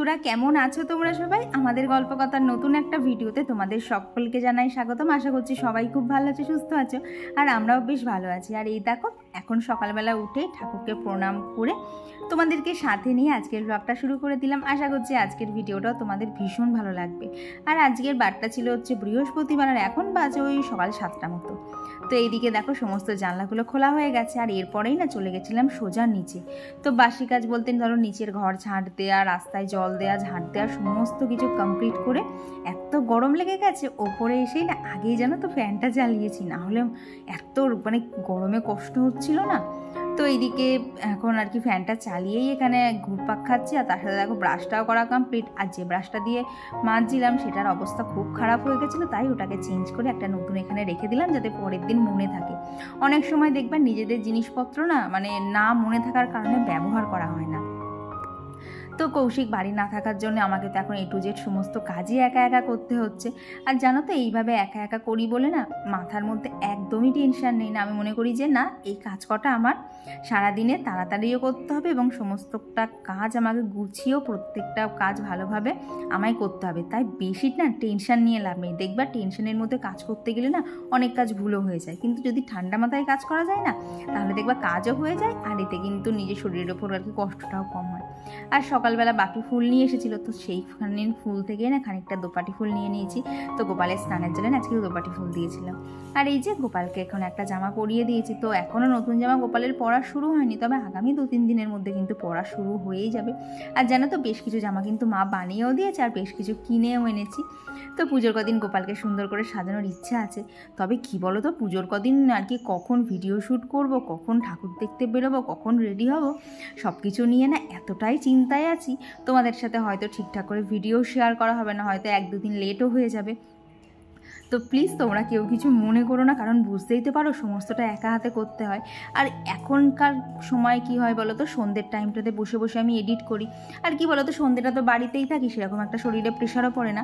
বন্ধুরা, কেমন আছো তোমরা সবাই? আমাদের গল্প কথার নতুন একটা ভিডিওতে তোমাদের সকলকে জানাই স্বাগতম। আশা করছি সবাই খুব ভালো আছে, সুস্থ আছো, আর আমরাও বেশ ভালো আছি। আর এই দেখো, এখন সকালবেলা উঠে ঠাকুরকে প্রণাম করে তোমাদেরকে সাথে নিয়ে আজকের ব্লগটা শুরু করে দিলাম। আশা করছি আজকের ভিডিওটাও তোমাদের ভীষণ ভালো লাগবে। আর আজকের বারটা ছিল হচ্ছে বৃহস্পতিবার, আর এখন বাজে ওই সকাল সাতটা মতো। তো এইদিকে দেখো সমস্ত জানলাগুলো খোলা হয়ে গেছে, আর এরপরেই না চলে গেছিলাম সোজা নিচে। তো বাসি কাজ বলতে ধরো নিচের ঘর ঝাঁট দেওয়া রাস্তায় জল দেওয়া ঝাঁট দেওয়া সমস্ত কিছু কমপ্লিট করে এত গরম লেগে গেছে, ওপরে এসেই না আগেই যেন তো ফ্যানটা জ্বালিয়েছি, না হলে এত মানে গরমে কষ্ট হচ্ছিল না। তো এইদিকে এখন আর কি ফ্যানটা চালিয়েই এখানে ঘুরপাক খাচ্ছি, আর তার সাথে দেখো ব্রাশটাও করা কমপ্লিট আর যে ব্রাশটা দিয়ে মাজছিলাম সেটার অবস্থা খুব খারাপ হয়ে গেছিল, তাই ওটাকে চেঞ্জ করে একটা নতুন এখানে রেখে দিলাম যাতে পরের দিন মনে থাকে। অনেক সময় দেখবেন নিজেদের জিনিসপত্র না মানে না মনে থাকার কারণে ব্যবহার করা হয় না। তো কৌশিক বাড়ি না থাকার জন্য আমাকে তো এখন এ টু জেড সমস্ত কাজই একা একা করতে হচ্ছে। আর জানো তো, এইভাবে একা একা করি বলে না মাথার মধ্যে একদমই টেনশন নেই না। আমি মনে করি যে, না, এই কাজ কটা আমার। সারাদিনে তাড়াতাড়িও করতে হবে এবং সমস্তটা কাজ আমাকে গুছিয়েও প্রত্যেকটা কাজ ভালোভাবে আমায় করতে হবে। তাই বেশি না টেনশন নিয়ে লাভ নেই। দেখবা টেনশনের মধ্যে কাজ করতে গেলে না অনেক কাজ ভুলও হয়ে যায়। কিন্তু যদি ঠান্ডা মাথায় কাজ করা যায় না, তাহলে দেখবা কাজও হয়ে যায় আর এতে কিন্তু নিজের শরীরের ওপর আর কি কষ্টটাও কম হয়। আর সকালবেলা বাকি ফুল নিয়ে এসেছিল, তো সেইখানে ফুল থেকে না খানিকটা দোপাটি ফুল নিয়ে নিয়েছি। তো গোপালের স্নানের জন্য আজকে দোপাটি ফুল দিয়েছিলাম। আর এই যে গোপালকে এখন একটা জামা পরিয়ে দিয়েছি, তো এখনও নতুন জামা গোপালের পরা শুরু হয়নি, তবে আগামী দু তিন দিনের মধ্যে কিন্তু পরা শুরু হয়েই যাবে। আর জানো তো, বেশ কিছু জামা কিন্তু মা বানিয়েও দিয়েছে আর বেশ কিছু কিনেও এনেছি। তো পুজোর কদিন গোপালকে সুন্দর করে সাজানোর ইচ্ছা আছে। তবে কি বলো তো পুজোর কদিন আর কি কখন ভিডিও শ্যুট করব, কখন ঠাকুর দেখতে বেরোবো, কখন রেডি হব সব কিছু নিয়ে না এতটাই চিন্তায় আছি। তোমাদের সাথে হয়তো ঠিকঠাক করে ভিডিও শেয়ার করা হবে না, হয়তো এক দুদিন লেটও হয়ে যাবে। তো প্লিজ তোমরা কেউ কিছু মনে করো না, কারণ বুঝতেই তো পারো সমস্তটা একা হাতে করতে হয়। আর এখনকার সময় কি হয় বলো তো? সন্ধ্যের টাইমটাতে বসে বসে আমি এডিট করি। আর কি বলো তো? সন্ধ্যেটা তো বাড়িতেই থাকি, সেরকম একটা শরীরে প্রেশারও পড়ে না।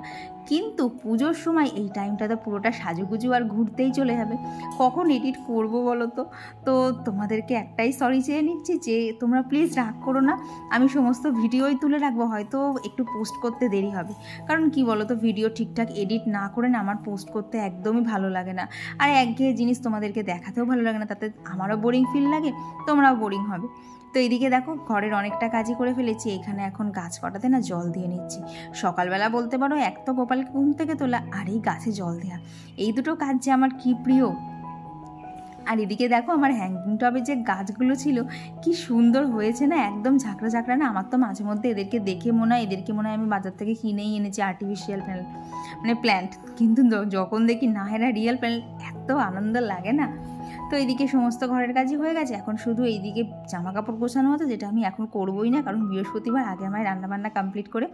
কিন্তু পুজোর সময় এই টাইমটাতে পুরোটা সাজুগুজু আর ঘুরতেই চলে যাবে। কখন এডিট করব বলো তো? তো তোমাদেরকে একটাই সরি চেয়ে নিচ্ছি যে, তোমরা প্লিজ রাগ করো না। আমি সমস্ত ভিডিওই তুলে রাখব, হয়তো একটু পোস্ট করতে দেরি হবে। কারণ কি বলো তো? ভিডিও ঠিকঠাক এডিট না করে না আমার পোস্ট করতে একদমই ভালো লাগে না। আর একঘেয়ে জিনিস তোমাদেরকে দেখাতেও ভালো লাগে না, তাতে আমারও বোরিং ফিল লাগে, তোমরাও বোরিং হবে। তো এদিকে দেখো, ঘরের অনেকটা কাজই করে ফেলেছি, এখানে এখন গাছ কটাতে না জল দিয়ে নিচ্ছি। সকালবেলা বলতে পারো, এক তো গোপালকে ঘুম থেকে তোলা, আর এই গাছে জল দেওয়া এই দুটো কাজ যে আমার কী প্রিয় আর এদিকে দেখো আমার হ্যাঙ্গিং টবে যে গাছগুলো ছিল, কি সুন্দর হয়েছে না? একদম ঝাঁকড়া ঝাঁকড়া না? আমার তো মাঝে মধ্যে এদেরকে দেখে মনে হয়, এদেরকে মনে হয় আমি বাজার থেকে কিনেই এনেছি আর্টিফিশিয়াল প্ল্যান্ট মানে প্ল্যান্ট কিন্তু যখন দেখি না, এরা রিয়েল প্ল্যান্ট এত আনন্দ লাগে না? তো এইদিকে সমস্ত ঘরের কাজই হয়ে গেছে। এখন শুধু এইদিকে জামা কাপড় গোছানো হতো, যেটা আমি এখন করবোই না, কারণ বৃহস্পতিবার আগে আমায় রান্নাবান্না কমপ্লিট করে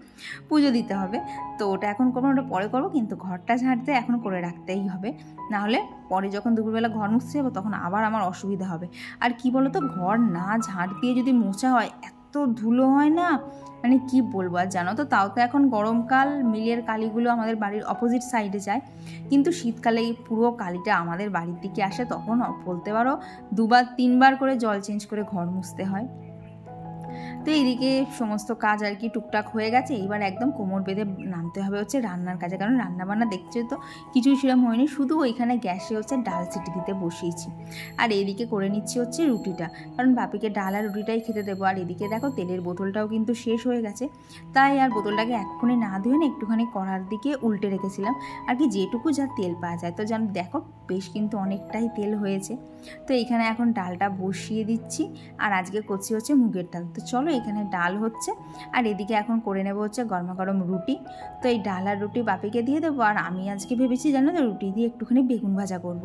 পুজো দিতে হবে। তো ওটা এখন করব, ওটা পরে করব, কিন্তু ঘরটা ঝাড়তে এখন করে রাখতেই হবে। নাহলে পরে যখন দুপুরবেলা ঘর মুছতে যাব, তখন আবার আমার অসুবিধা হবে। আর কি বলতো, ঘর না ঝাড় দিয়ে যদি মোছা হয়, এত ধুলো হয় না মানে কি বলব আর জানো তো? তাও তো এখন গরমকাল, মিলের কালিগুলো আমাদের বাড়ির অপোজিট সাইডে যায়। কিন্তু শীতকালে এই পুরো কালিটা আমাদের বাড়ির দিকে আসে, তখন বলতে পারো দুবার, তিনবার করে জল চেঞ্জ করে ঘর মুছতে হয়। তো এইদিকে সমস্ত কাজ আর কি টুকটাক হয়ে গেছে। এইবার একদম কোমর বেঁধে নামতে হবে হচ্ছে রান্নার কাজে। কারণ রান্নাবান্না দেখছে তো কিছুই সেরকম হয়নি, শুধু ওইখানে গ্যাসে হচ্ছে ডাল সিটি দিতে বসিয়েছি। আর এদিকে করে নিচ্ছি হচ্ছে রুটিটা। কারণ বাপিকে ডাল আর রুটিটাই খেতে দেবো। আর এদিকে দেখো তেলের বোতলটাও কিন্তু শেষ হয়ে গেছে। তাই আর বোতলটাকে এক্ষুনি না ধুয়ে না একটুখানি কড়ার দিকে উল্টে রেখেছিলাম। আর কি যেটুকু যা তেল পাওয়া যায়। তো যেন দেখো বেশ কিন্তু অনেকটাই তেল হয়েছে। তো এইখানে এখন ডালটা বসিয়ে দিচ্ছি। আর আজকে করছি হচ্ছে মুগের ডাল। তো চলো এখানে ডাল হচ্ছে। আর এদিকে এখন করে নেব হচ্ছে গরমা গরম রুটি। তো এই ডাল আর রুটি বাপিকে দিয়ে দেবো, আর আমি আজকে ভেবেছি জানো তো রুটি দিয়ে একটুখানি বেগুন ভাজা করব।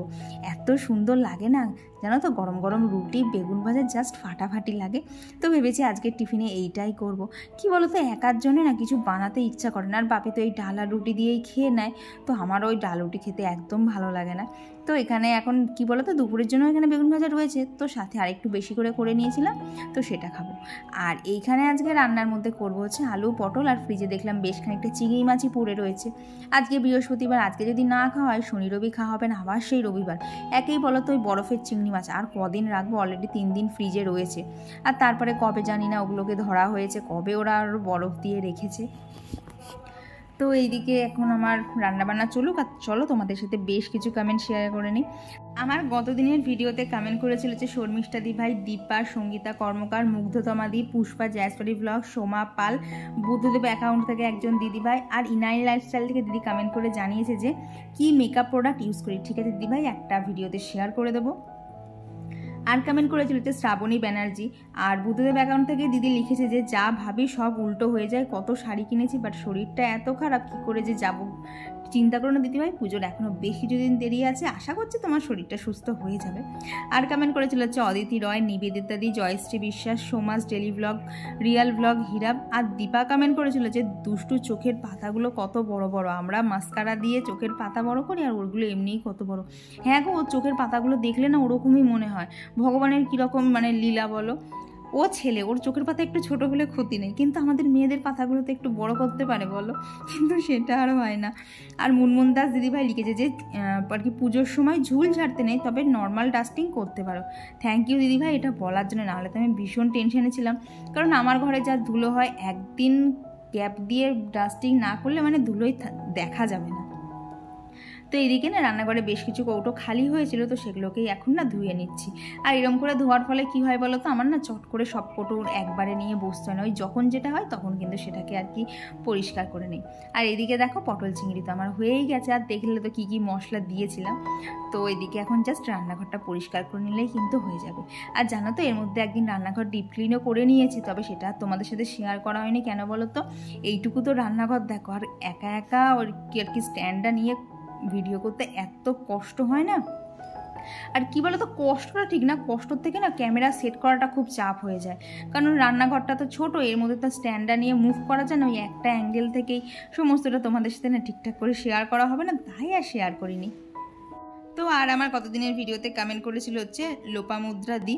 এত সুন্দর লাগে না? জানো তো গরম গরম রুটি, বেগুন ভাজা জাস্ট ফাটাফাটি লাগে। তো ভেবেছি আজকের টিফিনে এইটাই করব। কি বলো তো একার জন্য না কিছু বানাতে ইচ্ছা করে না, আর বাপি তো এই ডাল আর রুটি দিয়েই খেয়ে নেয়। তো আমার ওই ডাল রুটি খেতে একদম ভালো লাগে না। তো এখানে এখন কি বলো তো, দুপুরের জন্য এখানে বেগুন ভাজা রয়েছে। তো সাথে আরেকটু বেশি করে করে নিয়েছিলাম, তো সেটা খাব। আর এইখানে আজকে রান্নার মধ্যে করব হচ্ছে আলু পটল, আর ফ্রিজে দেখলাম বেশ খানিকটা চিংড়ি মাছই পড়ে রয়েছে। আজকে বৃহস্পতিবার, আজকে যদি না খাওয়া হয়, শনি রবি খাওয়া হবে না, আবার সেই রবিবার। একেই বলো তো ওই বরফের চিংড়ি মাছ। আর কদিন রাখব? অলরেডি তিন দিন ফ্রিজে রয়েছে। আর তারপরে কবে জানি না ওগুলোকে ধরা হয়েছে, কবে ওরা আর বরফ দিয়ে রেখেছে। তো এইদিকে এখন আমার রান্নাবান্না চলুক, আর চলো তোমাদের সাথে বেশ কিছু কমেন্ট শেয়ার করে নিই। আমার গতদিনের ভিডিওতে কমেন্ট করেছিল যে শর্মিষ্ঠা দি ভাই, দীপা, সঙ্গীতা, কর্মকার, মুগ্ধতমা দি, পুষ্পা জ্যাসপারি ব্লগ সোমা পাল, বুদ্ধদেব অ্যাকাউন্ট থেকে একজন দিদি ভাই, আর ইনাইন লাইফস্টাইল থেকে দিদি কমেন্ট করে জানিয়েছে যে, কি মেকআপ প্রোডাক্ট ইউজ করি। ঠিক আছে, দিদি ভাই, একটা ভিডিওতে শেয়ার করে দেবো। আর কমেন্ট করেছিল হচ্ছে শ্রাবণী ব্যানার্জি। আর বুদ্ধদেব অ্যাকাউন্ট থেকে দিদি লিখেছে যে, যা ভাবি সব উল্টো হয়ে যায়। কত শাড়ি কিনেছি বাট শরীরটা এত খারাপ, কী করে যে যাব? চিন্তা করো না দিদিভাই, পুজোর এখনও বেশ কিছুদিন দেরি আছে। আশা করছি তোমার শরীরটা সুস্থ হয়ে যাবে। আর কমেন্ট করেছিল হচ্ছে অদিতি রয়, Nibedita di, Jayashree Biswas, Soma's daily blog real blog হিরাব। আর দীপা কমেন্ট করেছিল যে, দুষ্টু চোখের পাতাগুলো কত বড় বড়। আমরা মাস্কারা দিয়ে চোখের পাতা বড় করি আর ওরগুলো এমনিই কত বড়। হ্যাঁ গো ওর চোখের পাতাগুলো দেখলে না ওরকমই মনে হয়। ভগবানের কীরকম মানে লীলা বলো। ও ছেলে, ওর চোখের পাতা একটু ছোট হলে ক্ষতি নেই, কিন্তু আমাদের মেয়েদের পাতাগুলো তো একটু বড় করতে পারে বলো? কিন্তু সেটা আর হয় না। আর মুনমুন দাস দিদিভাই লিখেছে যে আর কি পুজোর সময় ঝুল ঝাড়তে নেই, তবে নর্মাল ডাস্টিং করতে পারো। থ্যাংক ইউ দিদিভাই, এটা বলার জন্য নাহলে তো আমি ভীষণ টেনশনে ছিলাম। কারণ আমার ঘরে যা ধুলো হয়, একদিন গ্যাপ দিয়ে ডাস্টিং না করলে মানে ধুলোই দেখা যাবে না। তো এদিকে না রান্নাঘরে বেশ কিছু কৌটো খালি হয়েছিল, তো সেগুলোকেই এখন না ধুয়ে নিচ্ছি। আর এরম করে ধোয়ার ফলে কি হয় বলো তো, আমার না চট করে সব কৌটো একবারে নিয়ে বসতে হয় না। ওই যখন যেটা হয় তখন কিন্তু সেটাকে আর কি পরিষ্কার করে নিই। আর এদিকে দেখো পটল চিংড়ি তো আমার হয়েই গেছে, আর দেখলে তো কী কী মশলা দিয়েছিলাম। তো এদিকে এখন জাস্ট রান্নাঘরটা পরিষ্কার করে নিলেই কিন্তু হয়ে যাবে। আর জানো তো, এর মধ্যে একদিন রান্নাঘর ডিপ ক্লিনও করে নিয়েছি, তবে সেটা তোমাদের সাথে শেয়ার করা হয়নি। কেন বলো তো, এইটুকু তো রান্নাঘর, দেখো আর একা একা ওর কি আর কি স্ট্যান্ডটা নিয়ে ভিডিও করতে এত কষ্ট হয় না? আর কি বলতো, কষ্টটা ঠিক না কষ্টর থেকে না ক্যামেরা সেট করাটা খুব চাপ হয়ে যায়। কারণ রান্নাঘরটা তো ছোট, এর মধ্যে তো স্ট্যান্ডার নিয়ে মুভ করা যায় না, ওই একটা অ্যাঙ্গেল থেকেই সমস্তটা তোমাদের সাথে না ঠিকঠাক করে শেয়ার করা হবে না, তাই আর শেয়ার করিনি। তো আর আমার কতদিনের ভিডিওতে কমেন্ট করেছিল হচ্ছে লোপামুদ্রা দি।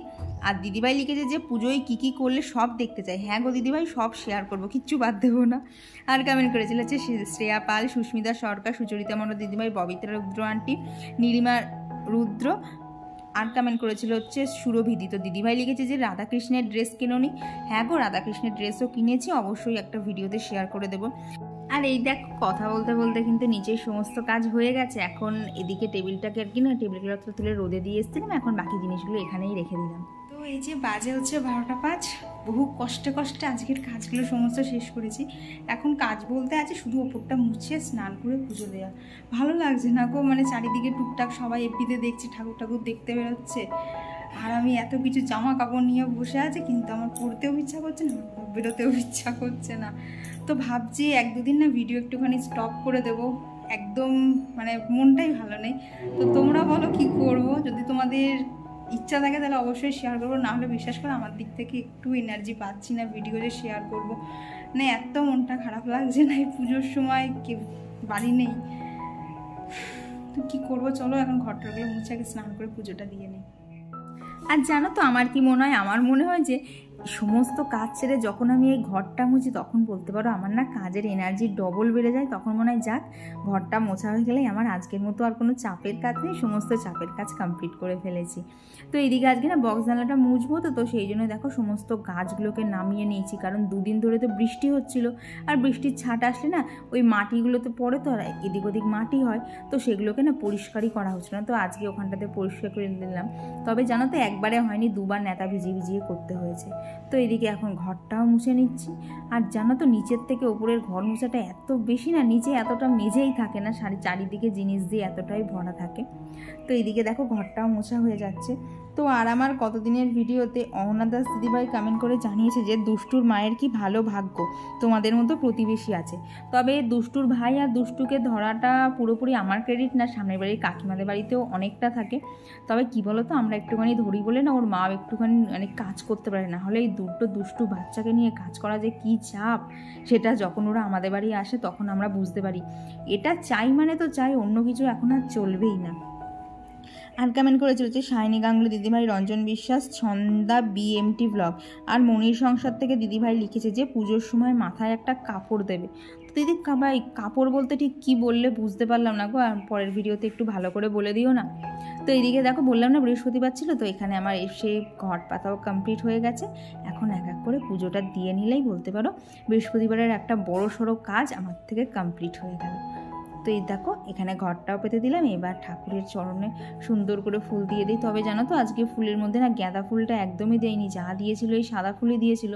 আর দিদিভাই লিখেছে যে পুজোয় কী কী করলে সব দেখতে চাই। হ্যাঁ গো দিদিভাই, সব শেয়ার করব, কিচ্ছু বাদ দেবো না। আর কমেন্ট করেছিল হচ্ছে শ্রেয়া পাল, সুস্মিতা সরকার, সুচরিতা মন্ডল দিদিভাই ববিত্রা রুদ্র আন্টি, নীলিমা রুদ্র। আর কমেন্ট করেছিল হচ্ছে সুরভিদি। তো দিদিভাই লিখেছে যে রাধাকৃষ্ণের ড্রেস কেনোনি। হ্যাঁ গো, রাধাকৃষ্ণের ড্রেসও কিনেছি, অবশ্যই একটা ভিডিওতে শেয়ার করে দেবো। আর এই দেখ, কথা বলতে বলতে কিন্তু নিচের সমস্ত কাজ হয়ে গেছে। এখন এদিকে টেবিলটাকে আর কি না, টেবিল ক্লথটা তুলে রোদে দিয়ে এসেছিলাম, এখন বাকি জিনিসগুলো এখানেই রেখে দিলাম। তো এই যে বাজে হচ্ছে বারোটা পাঁচ, বহু কষ্টে কষ্টে আজকের কাজগুলো সমস্ত শেষ করেছি। এখন কাজ বলতে আছে শুধু ওপরটা মুছে স্নান করে পুজো দেওয়া ভালো লাগছে না গো মানে চারিদিকে টুকটাক সবাই এপিতে দেখছি, ঠাকুর ঠাকুর দেখতে বেরোচ্ছে। আর আমি এত কিছু জামা কাপড় নিয়ে বসে আছি, কিন্তু আমার পড়তেও ইচ্ছা করছে না বেরোতেও ইচ্ছা করছে না। তো ভাবছি এক দুদিন না ভিডিও একটুখানি স্টপ করে দেব। একদম মানে মনটাই ভালো নেই। তো তোমরা বলো কি করব? যদি তোমাদের ইচ্ছা থাকে তাহলে অবশ্যই শেয়ার করব, না হলে বিশ্বাস করো আমার দিক থেকে একটু এনার্জি পাচ্ছি না ভিডিও যে শেয়ার করব। মানে এত মনটা খারাপ লাগছে না, এই পুজোর সময় কে বাড়ি নেই। তো কী করব? চলো এখন ঘরটাগুলো মুছে আগে স্নান করে পুজোটা দিয়ে নেই। আর জানো তো আমার কি মনে হয়? আমার মনে হয় যে সমস্ত কাজ ছেড়ে যখন আমি এই ঘরটা মুছি তখন বলতে পারো আমার না কাজের এনার্জি ডবল বেড়ে যায়। তখন মনে হয়, যাক, ঘরটা মোছা হয়ে গেলেই আমার আজকের মতো আর কোনো চাপের কাজ নেই, সমস্ত চাপের কাজ কমপ্লিট করে ফেলেছি। তো এদিকে আজকে না বক্স জানলাটা মুছবো তো তো সেই জন্য দেখো সমস্ত গাছগুলোকে নামিয়ে নিয়েছি। কারণ দুদিন ধরে তো বৃষ্টি হচ্ছিল, আর বৃষ্টির ছাট আসলে না ওই মাটিগুলোতে পড়ে তো, আর এদিক ওদিক মাটি হয়, তো সেগুলোকে না পরিষ্কারই করা হচ্ছিল না। তো আজকে ওখানটাতে পরিষ্কার করে দিলাম তবে জানো তো, একবারে হয়নি, দুবার নেতা ভিজিয়ে ভিজিয়ে করতে হয়েছে। তো এদিকে এখন ঘরটাও মুছে নিচ্ছি। আর জানো তো, নিচের থেকে ওপরের ঘর মুছাটা এত বেশি না, নিচে এতটা মেঝেই থাকে না সারি চারিদিকে জিনিস দিয়ে এতটাই ভরা থাকে। তো এদিকে দেখো ঘরটাও মোছা হয়ে যাচ্ছে। তো আর আমার কতদিনের ভিডিওতে অহনা দাস দিদিভাই কমেন্ট করে জানিয়েছে যে, দুষ্টুর মায়ের কি ভালো ভাগ্য? তোমাদের মতো প্রতিবেশী আছে। তবে দুষ্টুর ভাই আর দুষ্টুকে ধরাটা পুরোপুরি আমার ক্রেডিট না, সামনের বাড়ির কাকিমাদের বাড়িতেও অনেকটা থাকে। তবে কি বলো তো আমরা একটুখানি ধরি বলে না, ওর মা একটুখানি মানে কাজ করতে পারে না। হলে এই দুটো দুষ্টু বাচ্চাকে নিয়ে কাজ করা যে কী চাপ, সেটা যখন ওরা আমাদের বাড়ি আসে তখন আমরা বুঝতে পারি। এটা চাই মানে তো চাই, অন্য কিছু এখন আর চলবেই না। আর কমেন্ট করে চলেছে শাইনি গাঙ্গুলি, দিদিভাই, রঞ্জন বিশ্বাস, ছন্দা বিএমটি ব্লগ আর মনির সংসার থেকে দিদিভাই লিখেছে যে, পুজোর সময় মাথায় একটা কাপড় দেবে। দিদি ভাই কাপড় বলতে ঠিক কি বললে বুঝতে পারলাম না গো, আর পরের ভিডিওতে একটু ভালো করে বলে দিও না। তো এইদিকে দেখো, বললাম না বৃহস্পতিবার ছিল, তো এখানে আমার এসে ঘট পাতাও কমপ্লিট হয়ে গেছে। এখন এক এক করে পুজোটা দিয়ে নিলেই বলতে পারো, বৃহস্পতিবারের একটা বড় সড়ো কাজ আমার থেকে কমপ্লিট হয়ে গেল। তো এই দেখো, এখানে ঘরটাও পেতে দিলাম, এবার ঠাকুরের চরণে সুন্দর করে ফুল দিয়ে দিই। তবে জানো তো, আজকে ফুলের মধ্যে না গাঁদা ফুলটা একদমই দেয়নি, যা দিয়েছিল এই সাদা ফুলই দিয়েছিল।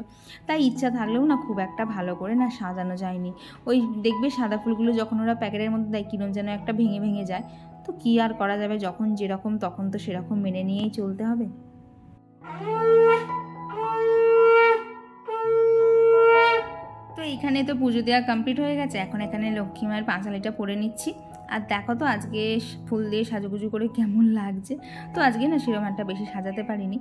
তাই ইচ্ছা থাকলেও না খুব একটা ভালো করে না সাজানো যায়নি। ওই দেখবে সাদা ফুলগুলো যখন ওরা প্যাকেটের মধ্যে দেয়, কিরম যেন একটা ভেঙে ভেঙে যায়। তো কী আর করা যাবে, যখন যেরকম তখন তো সেরকম মেনে নিয়েই চলতে হবে তো এইখানে তো পুজো দেওয়া কমপ্লিট হয়ে গেছে। এখন এখানে লক্ষ্মী মায়ের পাঁচালিটা পরে নিচ্ছি। আর দেখো তো আজকে ফুল দিয়ে সাজুগুজু করে কেমন লাগছে। তো আজকে না সেরকম একটা বেশি সাজাতে পারিনি।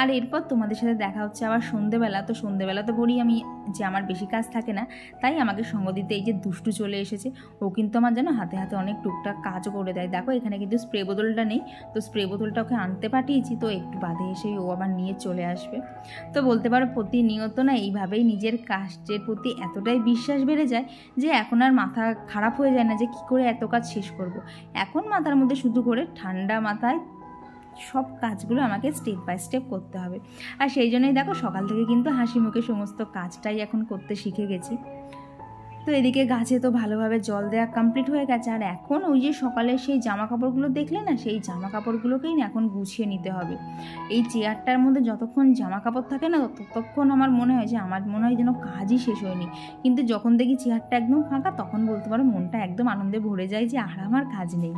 আর এরপর তোমাদের সাথে দেখা হচ্ছে আবার সন্ধেবেলা। তো সন্ধেবেলা তো বলি আমি যে আমার বেশি কাজ থাকে না, তাই আমাকে সঙ্গ দিতে এই যে দুষ্টু চলে এসেছে, ও কিন্তু আমার যেন হাতে হাতে অনেক টুকটাক কাজও করে দেয়। দেখো এখানে কিন্তু স্প্রে বোতলটা নেই, তো স্প্রে বোতলটা ওকে আনতে পাঠিয়েছি, তো একটু বাদে এসেই ও আবার নিয়ে চলে আসবে। তো বলতে পারো প্রতিনিয়ত না এইভাবেই নিজের কাজের প্রতি এতটাই বিশ্বাস বেড়ে যায় যে এখন আর মাথা খারাপ হয়ে যায় না যে কী করে এত কাজ শেষ করব। এখন মাথার মধ্যে শুধু করে ঠান্ডা মাথায় সব কাজগুলো আমাকে স্টেপ বাই স্টেপ করতে হবে আর সেই জন্যই দেখো সকাল থেকে কিন্তু হাসি মুখে সমস্ত কাজটাই এখন করতে শিখে গেছি তো এদিকে গাছে তো ভালোভাবে জল দেওয়া কমপ্লিট হয়ে গেছে। আর এখন ওই যে সকালে সেই জামা কাপড়গুলো দেখলে না, সেই জামা কাপড়গুলোকেই না এখন গুছিয়ে নিতে হবে। এই চেয়ারটার মধ্যে যতক্ষণ জামা কাপড় থাকে না, ততক্ষণ আমার মনে হয় যে, আমার মনে হয় যেন কাজই শেষ হয়নি। কিন্তু যখন দেখি চেয়ারটা একদম ফাঁকা, তখন বলতে পারো মনটা একদম আনন্দে ভরে যায় যে, আর আমার কাজ নেই।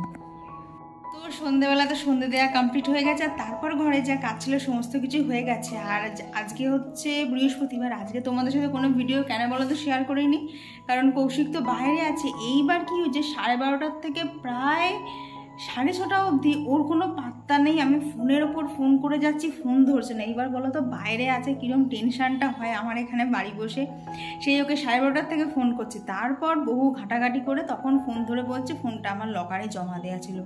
সন্ধেবেলা তো সন্ধে দেওয়া কমপ্লিট হয়ে গেছে, আর তারপর ঘরে যা কাজ ছিল সমস্ত কিছু হয়ে গেছে। আর আজকে হচ্ছে বৃহস্পতিবার, আজকে তোমাদের সাথে কোনো ভিডিও কেন বলো তো শেয়ার করিনি। কারণ কৌশিক তো বাইরে আছে। এইবার কি হচ্ছে সাড়ে বারোটার থেকে প্রায় সাড়ে ছটা অবধি, ওর কোনো পাত্তা নেই, আমি ফোনের ওপর ফোন করে যাচ্ছি, ফোন ধরছে না। এইবার বলো তো, বাইরে আছে কীরকম টেনশানটা হয় আমার এখানে বাড়ি বসে? সেই ওকে সাড়ে বারোটার থেকে ফোন করছে। তারপর বহু ঘাটাঘাটি করে তখন ফোন ধরে বলছে, ফোনটা আমার লকারে জমা দেওয়া ছিল।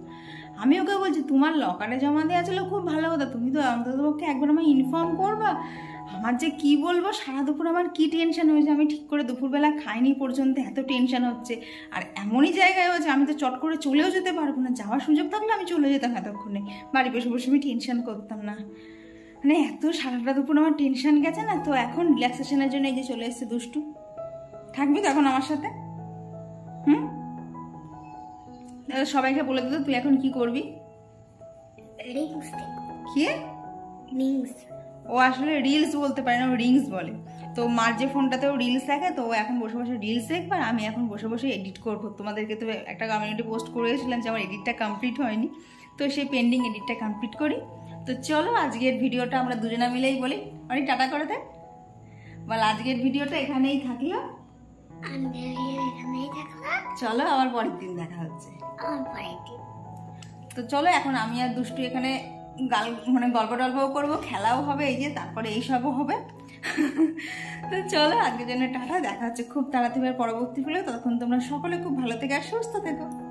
আমি ওকে বলছি, তোমার লকারে জমা দেওয়া ছিল? খুব ভালো কথা তুমি তো অন্ততপক্ষে একবার আমায় ইনফর্ম করবা? আমার যে কি বলব সারা দুপুর আমার কি টেনশন হয়েছে আমি ঠিক করে দুপুরবেলা খাইনি পর্যন্ত এত টেনশন হচ্ছে। আর এমনই জায়গায় হয়েছে আমি তো চট করে চলেও যেতে পারব না যাওয়ার সুযোগ থাকলে আমি চলে যেতাম এতক্ষণে। বাড়ি বসে বসে আমি টেনশন করতাম না। মানে এত সারাটা দুপুর আমার টেনশন গেছে না তো এখন রিল্যাক্সেশনের জন্য এই যে চলে এসছে দুষ্টু। থাকবি তো এখন আমার সাথে? হুম? সবাইকে বলে দিত তুই এখন কি করবি? কি? রিংস। ও আসলে রিলস বলতে পারে না ও রিংস বলে। তো মার যে ফোনটাতেও রিলস দেখে তো ও এখন বসে বসে রিলস দেখবে আর আমি এখন বসে বসে এডিট করব। তোমাদেরকে তো একটা কমিউনিটি পোস্ট করেছিলাম যে আমার এডিটটা কমপ্লিট হয়নি। তো সেই পেন্ডিং এডিটটা কমপ্লিট করি। তো চলো আজকের ভিডিওটা আমরা দুজনা মিলেই বলি। অনেক টাটা করে দেয় বল আজকের ভিডিওটা এখানেই থাকল। চলো আবার পরের দিন দেখা হচ্ছে। দিন। তো চলো এখন আমি আর দুষ্টু এখানে গাল মানে গল্প টল্পও করব, খেলাও হবে, এই যে তারপরে এইসবও হবে। তো চলো, আজকের জন্য টাটা, দেখা হচ্ছে খুব তাড়াতাড়ি পরবর্তী হলে ততক্ষণ তোমরা সকলে খুব ভালো থেকে আর সুস্থ থেকো।